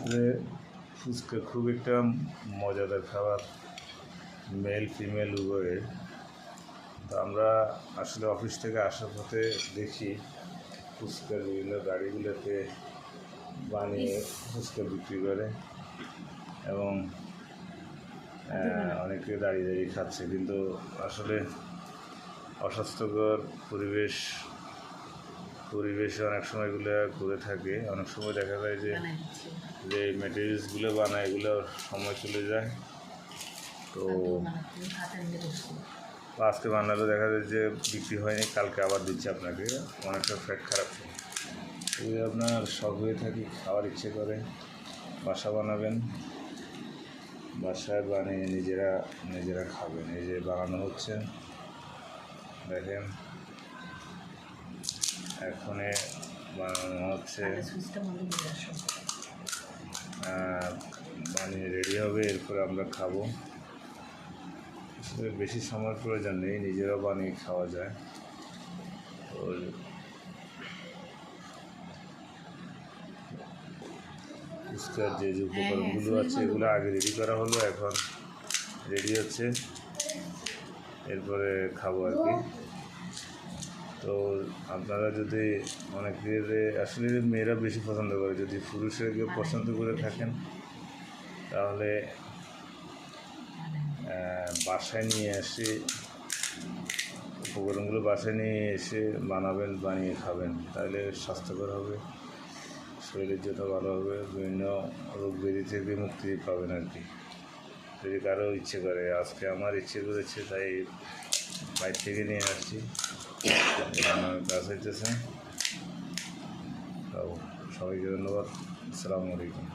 আসলে ফুচকা খুব একটা মজাদার খাবার মেল ফিমেল উভয়ের তো আমরা আসলে অফিস থেকে আসার পথে দেখি ফুচকার বিভিন্ন গাড়িগুলোতে বানিয়ে ফুচকা বিক্রি করে এবং অনেকে দাঁড়িয়ে দাঁড়িয়ে খাচ্ছে। কিন্তু আসলে অস্বাস্থ্যকর পরিবেশ পরিবেশে অনেক সময় এগুলো করে থাকে। অনেক সময় দেখা যায় যে যে মেটেরিয়ালসগুলো বানায় এগুলো সময় চলে যায়। তো আজকে বানালে দেখা যায় যে বিক্রি হয়নি কালকে আবার দিচ্ছে আপনাকে। অনেকটা ফ্যাট খারাপ যদি আপনার শখ হয়ে থাকি খাওয়ার ইচ্ছে করে বাসা বানাবেন। বাসায় বানিয়ে নিজেরা নিজেরা খাবেন। এই যে বানানো হচ্ছে দেখেন। এখনে বানানো হচ্ছে। বানিয়ে রেডি হবে এরপরে আমরা খাব। বেশি সময় প্রয়োজন নেই নিজেরাও বানিয়ে খাওয়া যায়। তো ফুচকার যে যে উপকরণগুলো আছে এগুলো আগে রেডি করা হলো এখন রেডি হচ্ছে। এরপরে খাব আর কি। তো আপনারা যদি অনেকের আসলে মেয়েরা বেশি পছন্দ করে যদি পুরুষের কেউ পছন্দ করে থাকেন তাহলে বাসায় নিয়ে এসে উপকরণগুলো বাসায় নিয়ে এসে বানাবেন বানিয়ে খাবেন। তাহলে স্বাস্থ্যকর হবে শরীরের জন্য ভালো হবে বিভিন্ন রোগ ব্যাধি থেকে মুক্তি পাবেন আর কি। যদি কারও ইচ্ছে করে আজকে আমার ইচ্ছে করেছে তাই বাইর থেকে নিয়ে আসছি। কাজ হইতেছে তো সবাইকে ধন্যবাদ। আসসালামু আলাইকুম।